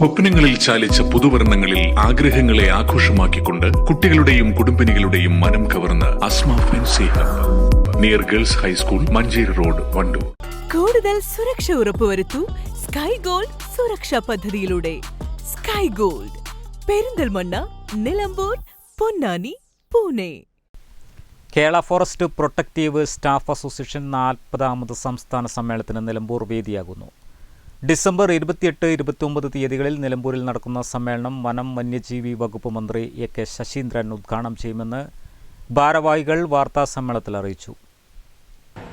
സ്വപ്നങ്ങളിൽ ചാലിച്ച പുതുവർണങ്ങളിൽ ആഗ്രഹങ്ങളെ ആഘോഷമാക്കിക്കൊണ്ട് കുട്ടികളുടെയും കുടുംബിനികളുടെയും മനം കവർന്ന് Asma fancy hub. Near girls high school Manjeri road Wandoor. കൂടുതൽ സുരക്ഷ ഉറപ്പുവരുത്തൂ സ്കൈ ഗോൾഡ് സുരക്ഷാ പദ്ധതിയിലൂടെ. Sky gold. Perinthalmanna Nilambur Ponnani Pune. Kerala forest protective staff association നാൽപ്പതാമത് സംസ്ഥാന സമ്മേളനത്തിന് നിലമ്പൂർ വേദിയാകുന്നു. ഡിസംബർ ഇരുപത്തിയെട്ട് ഇരുപത്തിയൊമ്പത് തീയതികളിൽ നിലമ്പൂരിൽ നടക്കുന്ന സമ്മേളനം വനം വന്യജീവി വകുപ്പ് മന്ത്രി എ കെ ശശീന്ദ്രൻ ഉദ്ഘാടനം ചെയ്യുമെന്ന് ഭാരവാഹികൾ വാർത്താ സമ്മേളനത്തിൽ അറിയിച്ചു.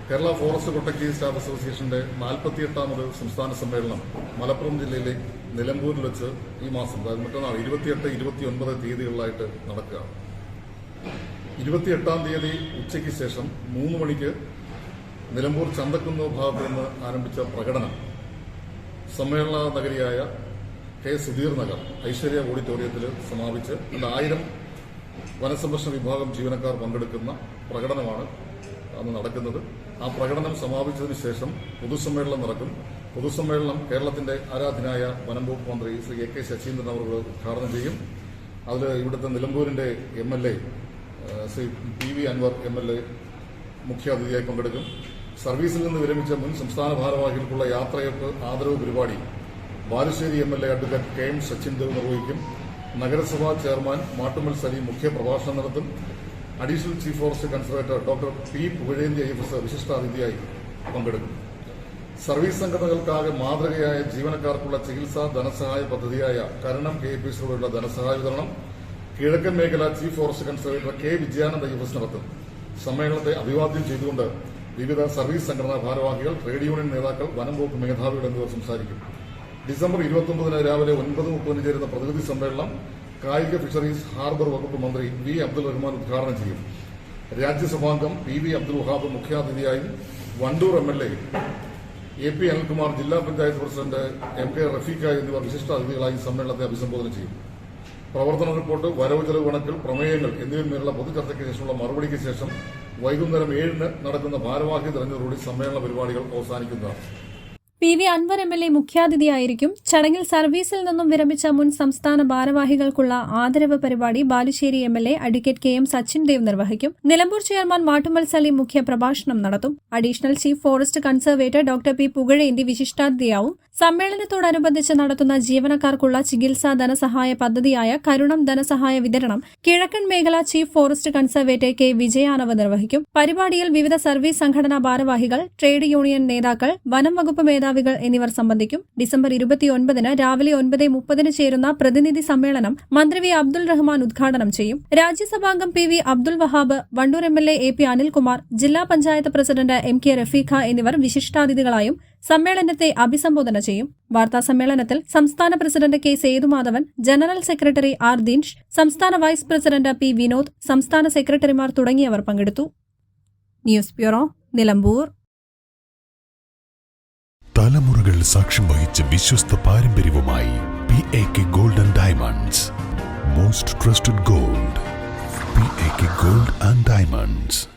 കേരള ഫോറസ്റ്റ് പ്രൊട്ടക്റ്റീവ് സ്റ്റാഫ് അസോസിയേഷന്റെ നാൽപ്പത്തിയെട്ടാമത് സംസ്ഥാന സമ്മേളനം മലപ്പുറം ജില്ലയിലെ നിലമ്പൂരിൽ വെച്ച് ഈ മാസം അതായത് മറ്റന്നാൾ ഇരുപത്തിയെട്ട് ഇരുപത്തിയൊൻപത് തീയതികളിലായിട്ട് നടക്കുകയാണ്. ഇരുപത്തിയെട്ടാം തീയതി ഉച്ചയ്ക്ക് ശേഷം മൂന്ന് മണിക്ക് നിലമ്പൂർ ചന്തക്കുന്ന് ഭാഗത്ത് നിന്ന് ആരംഭിച്ച പ്രകടനം സമ്മേളന നഗരിയായ കെ സുധീർ നഗർ ഐശ്വര്യ ഓഡിറ്റോറിയത്തിൽ സമാപിച്ച് രണ്ട് ആയിരം വനസംരക്ഷണ വിഭാഗം ജീവനക്കാർ പങ്കെടുക്കുന്ന പ്രകടനമാണ് അന്ന് നടക്കുന്നത്. ആ പ്രകടനം സമാപിച്ചതിന് ശേഷം പൊതുസമ്മേളനം നടക്കും. പൊതുസമ്മേളനം കേരളത്തിന്റെ ആരാധനായ വനം വകുപ്പ് മന്ത്രി ശ്രീ എ കെ ശശീന്ദ്രൻ അവർ ഉദ്ഘാടനം ചെയ്യും. അതിൽ ഇവിടുത്തെ നിലമ്പൂരിന്റെ M L A Shri P V Anvar M L A മുഖ്യാതിഥിയായി പങ്കെടുക്കും. സർവീസിൽ നിന്ന് വിരമിച്ച മുൻ സംസ്ഥാന ഭാരവാഹികൾക്കുള്ള യാത്രയപ്പ് ആദരവ് പരിപാടി Balussery M L A advocate K M Sachin Dev നിർവഹിക്കും. നഗരസഭാ ചെയർമാൻ മാട്ടുമൽ സലീം മുഖ്യ പ്രഭാഷണം നടത്തും. Additional chief forest conservator doctor P Pukazhenthi I S വിശിഷ്ടാതിഥിയായി പങ്കെടുക്കും. സർവീസ് സംഘടനകൾക്കാകെ മാതൃകയായ ജീവനക്കാർക്കുള്ള ചികിത്സാ ധനസഹായ പദ്ധതിയായ കരണം കെ പി സിയുടെ ധനസഹായ വിതരണം കിഴക്കൻ മേഖല chief forest conservator K Vijayananda F S നടത്തും. സമ്മേളനത്തെ അഭിവാദ്യം ചെയ്തുകൊണ്ട് വിവിധ സർവീസ് സംഘടനാ ഭാരവാഹികൾ ട്രേഡ് യൂണിയൻ നേതാക്കൾ വനം വകുപ്പ് മേധാവികൾ എന്നിവർ സംസാരിക്കും. ഡിസംബർ ഇരുപത്തൊമ്പതിന് രാവിലെ ഒൻപത് മുപ്പതിന് ചേരുന്ന പ്രതിനിധി സമ്മേളനം കായിക ഫിഷറീസ് ഹാർബർ വകുപ്പ് മന്ത്രി വി അബ്ദുൽ റഹ്മാൻ ഉദ്ഘാടനം ചെയ്യും. രാജ്യസഭാംഗം P V Abdul Wahab മുഖ്യാതിഥിയായും Wandoor M L A A P Anilkumar ജില്ലാ panchayat president M K Rafeeqa എന്നിവർ വിശിഷ്ട അതിഥികളായി സമ്മേളനത്തെ അഭിസംബോധന ചെയ്യും. പ്രവർത്തന റിപ്പോർട്ട് വരവ് ചെലവ് കണക്കിൽ പ്രമേയങ്ങൾ എന്നിവയിന്മേലുള്ള പൊതുചർച്ചയ്ക്ക് ശേഷമുള്ള മറുപടിക്ക് ശേഷം വൈകുന്നേരം ഏഴിന് നടക്കുന്ന ഭാരവാഹി തെരഞ്ഞെടുപ്പോടെ സമ്മേളന പരിപാടികൾ അവസാനിക്കുന്നതാണ്. P V Anvar M L A മുഖ്യാതിഥിയായിരിക്കും. ചടങ്ങിൽ സർവീസിൽ നിന്നും വിരമിച്ച മുൻ സംസ്ഥാന ഭാരവാഹികൾക്കുള്ള ആദരവ് പരിപാടി Balussery M L A advocate K M Sachin Dev നിർവഹിക്കും. നിലമ്പൂർ ചെയർമാൻ മാട്ടുമ്മൽ സലീം മുഖ്യ പ്രഭാഷണം നടത്തും. Additional chief forest conservator doctor P Pukazhenthi വിശിഷ്ടാതിഥിയാവും. സമ്മേളനത്തോടനുബന്ധിച്ച് നടത്തുന്ന ജീവനക്കാർക്കുള്ള ചികിത്സാ ധനസഹായ പദ്ധതിയായ കരുണം ധനസഹായ വിതരണം കിഴക്കൻ മേഖല chief forest conservator K Vijayanand നിർവഹിക്കും. പരിപാടിയിൽ വിവിധ സർവീസ് സംഘടനാ ഭാരവാഹികൾ ട്രേഡ് യൂണിയൻ നേതാക്കൾ വനം വകുപ്പ് മേധാവികൾ എന്നിവർ സംബന്ധിക്കും. ഡിസംബർ ഇരുപത്തിയൊൻപതിന് രാവിലെ ഒൻപത് മുപ്പതിന് ചേരുന്ന പ്രതിനിധി സമ്മേളനം മന്ത്രി വി അബ്ദുൾ റഹ്മാൻ ഉദ്ഘാടനം ചെയ്യും. രാജ്യസഭാംഗം P V Abdul Wahab Wandoor M L A P Anilkumar ജില്ലാ panchayat president M K Rafeeqa എന്നിവർ വിശിഷ്ടാതിഥികളായും സമ്മേളനത്തെ അഭിസംബോധന ചെയ്യും. വാർത്താ സമ്മേളനത്തിൽ സംസ്ഥാന president K. Sethumadhavan general secretary R. Dinesh സംസ്ഥാന വൈസ് പ്രസിഡന്റ് പി. വിനോദ് സംസ്ഥാന സെക്രട്ടറിമാർ തുടങ്ങിയവർ പങ്കെടുത്തു. News bureau Nilambur. തലമുറകൾ സാക്ഷ്യം വഹിച്ച വിശ്വസ്ത പാരമ്പര്യവുമായി P A K golden diamonds. Most trusted gold. P A K gold and diamonds.